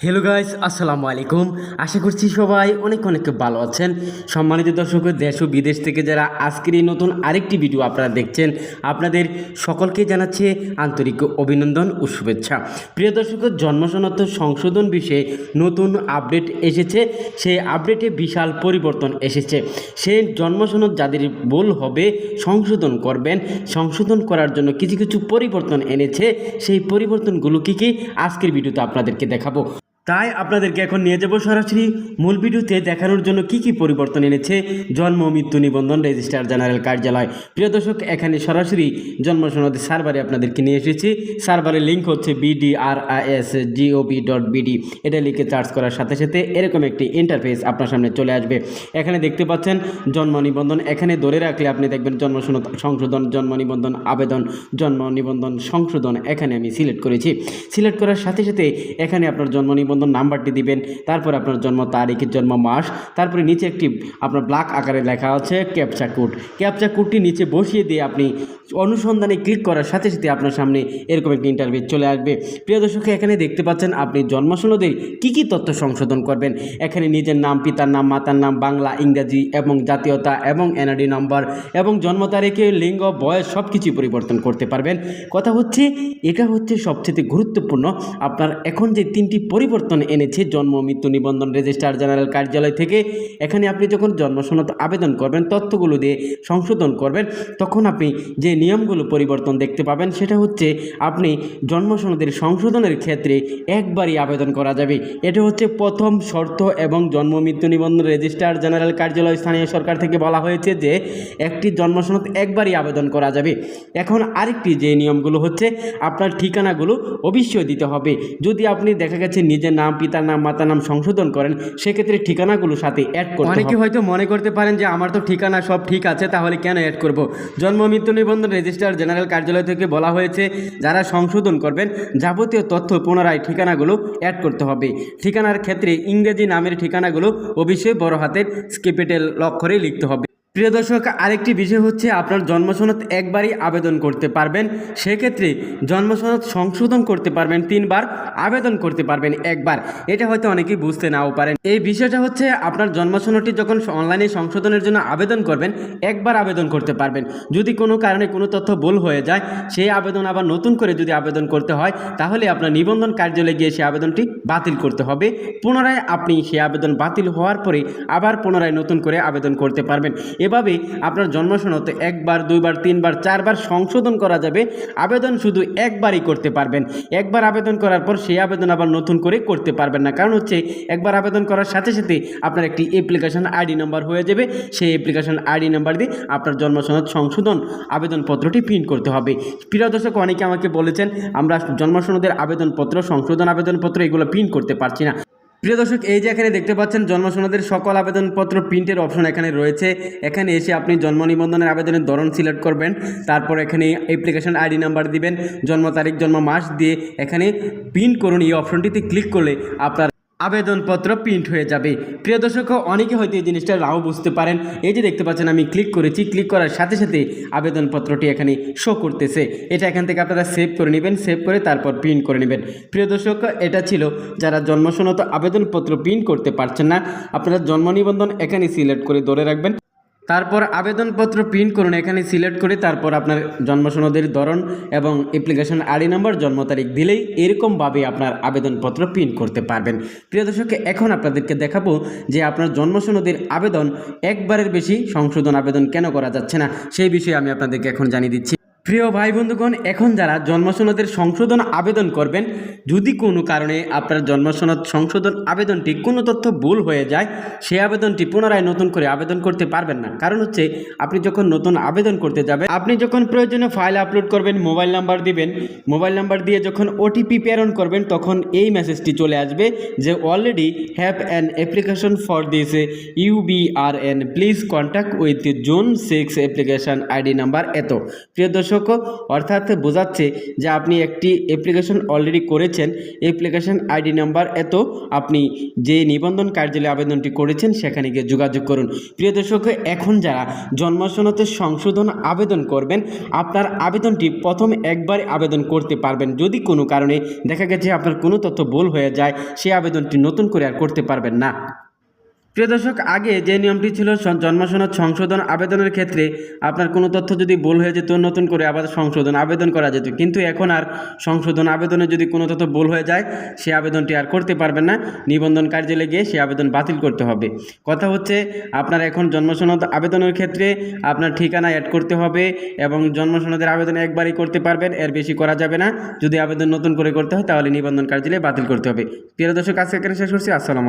Hello guys আসসালামু আলাইকুম। আশা করছি সবাই অনেক অনেক ভালো আছেন। সম্মানিত দর্শক, দেশ ও বিদেশ থেকে যারা আজকের এই নতুন আরেকটি ভিডিও আপনারা দেখছেন, আপনাদের সকলকে জানাচ্ছে আন্তরিক অভিনন্দন ও শুভেচ্ছা। প্রিয় দর্শক জন্মসনদ সংশোধন বিষয়ে নতুন আপডেট এসেছে। সেই আপডেটে বিশাল পরিবর্তন এসেছে। সেই জন্মসনদ যাদের ভুল হবে, সংশোধন করবেন। সংশোধন করার জন্য কিছু কিছু পরিবর্তন এনেছে। সেই পরিবর্তনগুলো কী কী, আজকের ভিডিওতে আপনাদেরকে দেখাবো। তাই আপনাদেরকে এখন নিয়ে যাব সরাসরি মূল ভিডিওতে দেখানোর জন্য কি কি পরিবর্তন এনেছে জন্ম, মৃত্যু নিবন্ধন রেজিস্ট্রার জেনারেল কার্যালয়। প্রিয় দর্শক, এখানে সরাসরি জন্ম সনদ সার্ভারে আপনাদেরকে নিয়ে এসেছি। সার্ভারের লিঙ্ক হচ্ছে বিডিআরআইএস জিওবি ডট বিডি এটা লিখে চার্জ করার সাথে সাথে এরকম একটি ইন্টারফেস আপনার সামনে চলে আসবে। এখানে দেখতে পাচ্ছেন জন্ম নিবন্ধন। এখানে ধরে রাখলে আপনি দেখবেন জন্ম সনদ সংশোধন, জন্ম নিবন্ধন আবেদন, জন্ম নিবন্ধন সংশোধন এখানে আমি সিলেক্ট করেছি। সিলেক্ট করার সাথে সাথে এখানে আপনার জন্ম নিবন্ধন নাম্বারটি দিবেন, তারপর আপনার জন্ম তারিখ, জন্ম মাস, তারপরে নিচে একটি আপনার ব্ল্যাক আকারে লেখা আছে ক্যাপচা কোড ক্যাপচা কোডটি নিচে বসিয়ে দিয়ে আপনি অনুসন্ধানে ক্লিক করার সাথে সাথে আপনার সামনে এরকম একটি ইন্টারভিউ চলে আসবে। প্রিয় দর্শক, এখানে দেখতে পাচ্ছেন আপনি জন্মসনদে কী কী তথ্য সংশোধন করবেন। এখানে নিজের নাম, পিতার নাম, মাতার নাম, বাংলা, ইংরাজি এবং জাতীয়তা এবং এনআরডি নম্বর এবং জন্ম তারিখে, লিঙ্গ, বয়স সব কিছুই পরিবর্তন করতে পারবেন। কথা হচ্ছে, এটা হচ্ছে সবচেয়ে গুরুত্বপূর্ণ। আপনার এখন যে তিনটি পরিবর্তন এনেছে, জন্ম, মৃত্যু নিবন্ধন রেজিস্ট্রার জেনারেল কার্যালয় থেকে। এখানে আপনি যখন জন্মসনদ আবেদন করবেন, তথ্যগুলো দিয়ে সংশোধন করবেন, তখন আপনি যে নিয়মগুলো পরিবর্তন দেখতে পাবেন, সেটা হচ্ছে আপনি জন্মসনদের সংশোধনের ক্ষেত্রে একবারই আবেদন করা যাবে। এটা হচ্ছে প্রথম শর্ত এবং জন্ম, মৃত্যু নিবন্ধন রেজিস্ট্রার জেনারেল কার্যালয় স্থানীয় সরকার থেকে বলা হয়েছে যে, একটি জন্মসনদ একবারই আবেদন করা যাবে। এখন আরেকটি যে নিয়মগুলো হচ্ছে, আপনার ঠিকানাগুলো অবশ্যই দিতে হবে। যদি আপনি দেখা গেছে নিজের নাম পিতার নাম মাতার নাম সংশোধন করেন সেক্ষেত্রে ঠিকানাগুলো সাথে অ্যাড করতে অনেকে হয়তো মনে করতে পারেন যে আমার তো ঠিকানা সব ঠিক আছে তাহলে কেন অ্যাড করব? জন্ম মৃত্যু নিবন্ধন রেজিস্ট্রার জেনারেল কার্যালয় থেকে বলা হয়েছে যারা সংশোধন করবেন যাবতীয় তথ্য পুনরায় ঠিকানাগুলো অ্যাড করতে হবে। ঠিকানার ক্ষেত্রে ইংরেজি নামের ঠিকানাগুলো অবশ্যই বড় হাতের ক্যাপিটাল অক্ষরে লিখতে হবে। প্রিয় দর্শক, আরেকটি বিষয় হচ্ছে আপনার জন্মসনদ একবারই আবেদন করতে পারবেন। সেক্ষেত্রে জন্মসনদ সংশোধন করতে পারবেন, তিনবার আবেদন করতে পারবেন, একবার। এটা হয়তো অনেকেই বুঝতে নাও পারেন। এই বিষয়টা হচ্ছে আপনার জন্মসনদটি যখন অনলাইনে সংশোধনের জন্য আবেদন করবেন, একবার আবেদন করতে পারবেন। যদি কোনো কারণে কোনো তথ্য ভুল হয়ে যায়, সেই আবেদন আবার নতুন করে যদি আবেদন করতে হয়, তাহলে আপনার নিবন্ধন কার্যালয়ে গিয়ে সেই আবেদনটি বাতিল করতে হবে। পুনরায় আপনি সেই আবেদন বাতিল হওয়ার পরে আবার পুনরায় নতুন করে আবেদন করতে পারবেন। এভাবে আপনার জন্মসনদ একবার, দুইবার, তিনবার, চারবার সংশোধন করা যাবে। আবেদন শুধু একবারই করতে পারবেন। একবার আবেদন করার পর সেই আবেদন আবার নতুন করে করতে পারবেন না। কারণ হচ্ছে, একবার আবেদন করার সাথে সাথে আপনার একটি অ্যাপ্লিকেশন আইডি নাম্বার হয়ে যাবে। সেই অ্যাপ্লিকেশন আইডি নাম্বার দিয়ে আপনার জন্মসনদ সংশোধন আবেদনপত্রটি প্রিন্ট করতে হবে। প্রিয় দর্শক, অনেকে আমাকে বলেছেন, আমরা জন্মসনদের আবেদনপত্র, সংশোধন আবেদনপত্র এগুলো প্রিন্ট করতে পারছি না। প্রিয় দর্শক, এই যে এখানে দেখতে পাচ্ছেন, জন্মসনদের সকল আবেদনপত্র প্রিন্টের অপশন এখানে রয়েছে। এখানে এসে আপনি জন্ম নিবন্ধনের আবেদনের ধরন সিলেক্ট করবেন, তারপর এখানে অ্যাপ্লিকেশন আইডি নাম্বার দিবেন, জন্ম তারিখ, জন্ম মাস দিয়ে এখানে প্রিন্ট করুন। এই অপশনটিতে ক্লিক করলে আপনার আবেদনপত্র প্রিন্ট হয়ে যাবে। প্রিয় দর্শক, অনেকে হয়তো এই জিনিসটা নাও বুঝতে পারেন। এই যে দেখতে পাচ্ছেন, আমি ক্লিক করেছি। ক্লিক করার সাথে সাথে আবেদনপত্রটি এখানে শো করতেছে। এটা এখান থেকে আপনারা সেভ করে নেবেন। সেভ করে তারপর প্রিন্ট করে নেবেন। প্রিয় দর্শক, এটা ছিল যারা জন্মসনত আবেদনপত্র প্রিন্ট করতে পারছেন না, আপনারা জন্ম নিবন্ধন এখানে সিলেক্ট করে ধরে রাখবেন। তারপর আবেদনপত্র প্রিন্ট করুন, এখানে সিলেক্ট করে তারপর আপনার জন্মসনদের ধরন এবং অ্যাপ্লিকেশন আইডি নাম্বার জন্ম তারিখ দিলেই এরকমভাবে আপনার আবেদনপত্র প্রিন্ট করতে পারবেন। প্রিয় দর্শক, এখন আপনাদেরকে দেখাবো যে আপনার জন্মসনদের আবেদন একবারের বেশি সংশোধন আবেদন কেন করা যাচ্ছে না, সেই বিষয়ে আমি আপনাদেরকে এখন জানিয়ে দিচ্ছি। প্রিয় ভাই বন্ধুগণ, এখন যারা জন্মসনদের সংশোধন আবেদন করবেন, যদি কোনো কারণে আপনার জন্মসনদ সংশোধন আবেদনটি কোনো তথ্য ভুল হয়ে যায়, সেই আবেদনটি পুনরায় নতুন করে আবেদন করতে পারবেন না। কারণ হচ্ছে, আপনি যখন নতুন আবেদন করতে যাবেন, আপনি যখন প্রয়োজনীয় ফাইল আপলোড করবেন, মোবাইল নাম্বার দিবেন, মোবাইল নাম্বার দিয়ে যখন ওটিপি প্রেরণ করবেন, তখন এই মেসেজটি চলে আসবে যে, already have an application for this UBRN please contact with zone six application ID number এত। প্রিয় দর্শক দর্শক অর্থাৎ বোঝাচ্ছে যে আপনি একটি অ্যাপ্লিকেশন অলরেডি করেছেন অ্যাপ্লিকেশন আইডি নাম্বার এত আপনি যে নিবন্ধন কার্যালয়ে আবেদনটি করেছেন সেখানে গিয়ে যোগাযোগ করুন। প্রিয় দর্শক, এখন যারা জন্মসনদের সংশোধন আবেদন করবেন, আপনার আবেদনটি প্রথম একবার আবেদন করতে পারবেন। যদি কোনো কারণে দেখা গেছে আপনার কোনো তথ্য ভুল হয়ে যায়, সেই আবেদনটি নতুন করে আর করতে পারবেন না। প্রিয় দর্শক, আগে যে নিয়মটি ছিল জন্মসনদ সংশোধন আবেদনের ক্ষেত্রে আপনার কোনো তথ্য যদি ভুল হয়ে যেত, নতুন করে আবার সংশোধন আবেদন করা যেত। কিন্তু এখন আর সংশোধন আবেদনে যদি কোনো তথ্য ভুল হয়ে যায়, সে আবেদনটি আর করতে পারবেন না। নিবন্ধন কার্যালয়ে গিয়ে সে আবেদন বাতিল করতে হবে। কথা হচ্ছে, আপনার এখন জন্মসনদ আবেদনের ক্ষেত্রে আপনার ঠিকানা অ্যাড করতে হবে এবং জন্মসনদের আবেদন একবারই করতে পারবেন, এর বেশি করা যাবে না। যদি আবেদন নতুন করে করতে হয়, তাহলে নিবন্ধন কার্যালয়ে বাতিল করতে হবে। প্রিয় দর্শক আজকে এখানে শেষ করছি। আসসালাম